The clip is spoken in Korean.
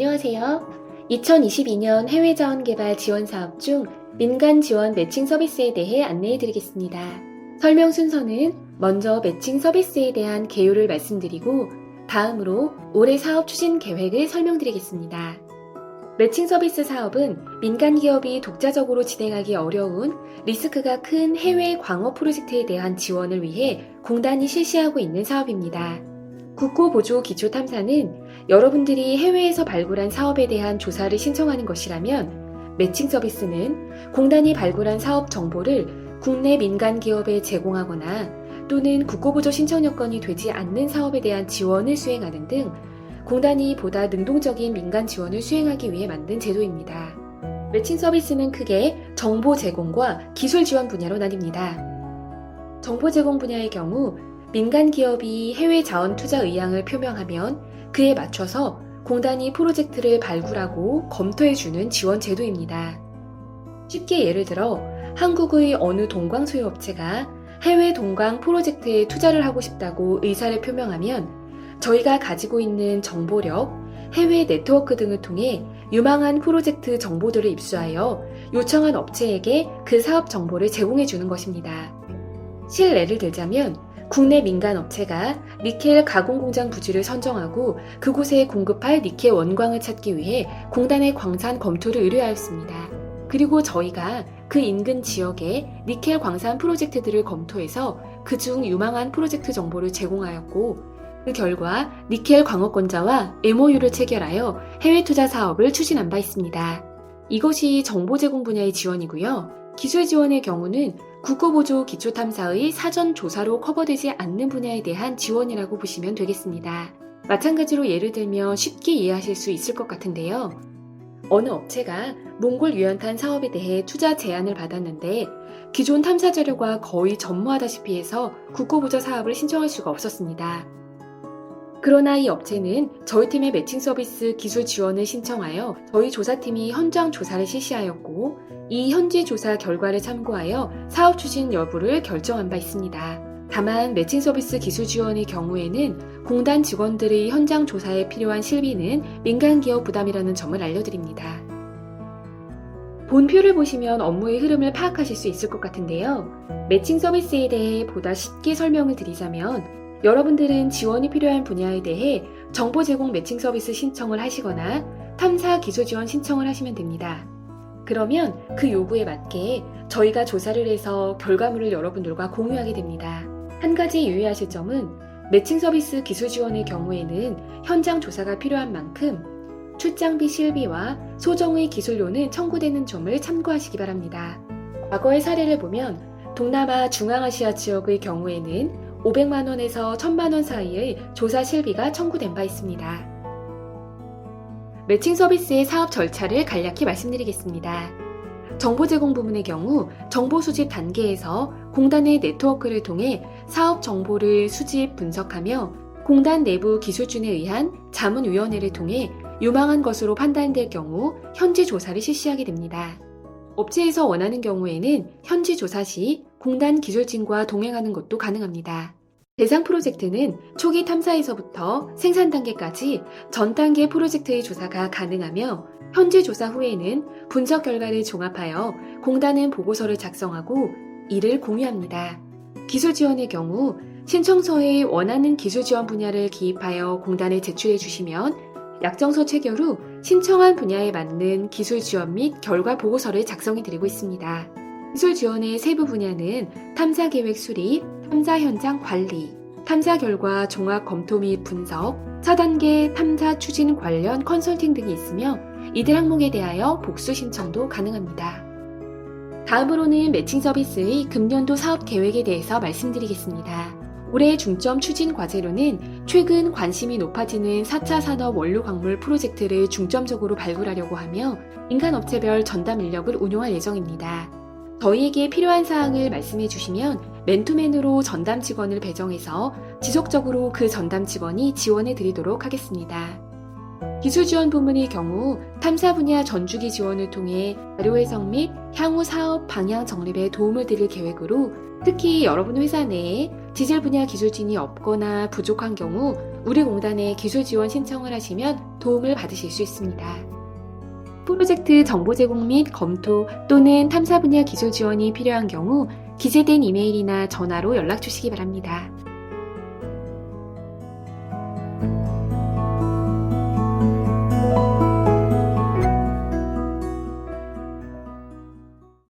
안녕하세요. 2022년 해외 자원 개발 지원 사업 중 민간 지원 매칭 서비스에 대해 안내해 드리겠습니다. 설명 순서는 먼저 매칭 서비스에 대한 개요를 말씀드리고 다음으로 올해 사업 추진 계획을 설명드리겠습니다. 매칭 서비스 사업은 민간 기업이 독자적으로 진행하기 어려운 리스크가 큰 해외 광업 프로젝트에 대한 지원을 위해 공단이 실시하고 있는 사업입니다. 국고보조 기초 탐사는 여러분들이 해외에서 발굴한 사업에 대한 조사를 신청하는 것이라면 매칭 서비스는 공단이 발굴한 사업 정보를 국내 민간 기업에 제공하거나 또는 국고보조 신청 여건이 되지 않는 사업에 대한 지원을 수행하는 등 공단이 보다 능동적인 민간 지원을 수행하기 위해 만든 제도입니다. 매칭 서비스는 크게 정보 제공과 기술 지원 분야로 나뉩니다. 정보 제공 분야의 경우 민간 기업이 해외 자원 투자 의향을 표명하면 그에 맞춰서 공단이 프로젝트를 발굴하고 검토해주는 지원 제도입니다. 쉽게 예를 들어 한국의 어느 동광 소유 업체가 해외 동광 프로젝트에 투자를 하고 싶다고 의사를 표명하면 저희가 가지고 있는 정보력, 해외 네트워크 등을 통해 유망한 프로젝트 정보들을 입수하여 요청한 업체에게 그 사업 정보를 제공해 주는 것입니다. 실례를 들자면 국내 민간 업체가 니켈 가공 공장 부지를 선정하고 그곳에 공급할 니켈 원광을 찾기 위해 공단의 광산 검토를 의뢰하였습니다. 그리고 저희가 그 인근 지역에 니켈 광산 프로젝트들을 검토해서 그중 유망한 프로젝트 정보를 제공하였고 그 결과 니켈 광업권자와 MOU를 체결하여 해외 투자 사업을 추진한 바 있습니다. 이것이 정보 제공 분야의 지원이고요. 기술 지원의 경우는 국고보조 기초탐사의 사전 조사로 커버되지 않는 분야에 대한 지원이라고 보시면 되겠습니다. 마찬가지로 예를 들면 쉽게 이해하실 수 있을 것 같은데요. 어느 업체가 몽골 유연탄 사업에 대해 투자 제안을 받았는데 기존 탐사 자료가 거의 전무하다시피 해서 국고보조 사업을 신청할 수가 없었습니다. 그러나 이 업체는 저희 팀의 매칭 서비스 기술 지원을 신청하여 저희 조사팀이 현장 조사를 실시하였고 이 현지 조사 결과를 참고하여 사업 추진 여부를 결정한 바 있습니다. 다만 매칭 서비스 기술 지원의 경우에는 공단 직원들의 현장 조사에 필요한 실비는 민간 기업 부담이라는 점을 알려드립니다. 본표를 보시면 업무의 흐름을 파악하실 수 있을 것 같은데요. 매칭 서비스에 대해 보다 쉽게 설명을 드리자면 여러분들은 지원이 필요한 분야에 대해 정보 제공 매칭 서비스 신청을 하시거나 탐사 기술 지원 신청을 하시면 됩니다. 그러면 그 요구에 맞게 저희가 조사를 해서 결과물을 여러분들과 공유하게 됩니다. 한 가지 유의하실 점은 매칭 서비스 기술 지원의 경우에는 현장 조사가 필요한 만큼 출장비 실비와 소정의 기술료는 청구되는 점을 참고하시기 바랍니다. 과거의 사례를 보면 동남아 중앙아시아 지역의 경우에는 500만 원에서 1000만 원 사이의 조사 실비가 청구된 바 있습니다. 매칭 서비스의 사업 절차를 간략히 말씀드리겠습니다. 정보 제공 부문의 경우 정보 수집 단계에서 공단의 네트워크를 통해 사업 정보를 수집 분석하며 공단 내부 기술준에 의한 자문위원회를 통해 유망한 것으로 판단될 경우 현지 조사를 실시하게 됩니다. 업체에서 원하는 경우에는 현지 조사 시 공단 기술진과 동행하는 것도 가능합니다. 대상 프로젝트는 초기 탐사에서부터 생산 단계까지 전 단계 프로젝트의 조사가 가능하며 현지 조사 후에는 분석 결과를 종합하여 공단은 보고서를 작성하고 이를 공유합니다. 기술 지원의 경우 신청서에 원하는 기술 지원 분야를 기입하여 공단에 제출해 주시면 약정서 체결 후 신청한 분야에 맞는 기술 지원 및 결과 보고서를 작성해 드리고 있습니다. 기술 지원의 세부 분야는 탐사 계획 수립, 탐사 현장 관리, 탐사 결과 종합 검토 및 분석, 4단계 탐사 추진 관련 컨설팅 등이 있으며 이들 항목에 대하여 복수 신청도 가능합니다. 다음으로는 매칭 서비스의 금년도 사업 계획에 대해서 말씀드리겠습니다. 올해 중점 추진 과제로는 최근 관심이 높아지는 4차 산업 원료 광물 프로젝트를 중점적으로 발굴하려고 하며 인간업체별 전담 인력을 운용할 예정입니다. 저희에게 필요한 사항을 말씀해 주시면 맨투맨으로 전담 직원을 배정해서 지속적으로 그 전담 직원이 지원해 드리도록 하겠습니다. 기술 지원 부문의 경우 탐사 분야 전주기 지원을 통해 자료 해석 및 향후 사업 방향 정립에 도움을 드릴 계획으로 특히 여러분 회사 내에 지질 분야 기술진이 없거나 부족한 경우 우리 공단에 기술 지원 신청을 하시면 도움을 받으실 수 있습니다. 프로젝트 정보 제공 및 검토 또는 탐사 분야 기술 지원이 필요한 경우 기재된 이메일이나 전화로 연락 주시기 바랍니다.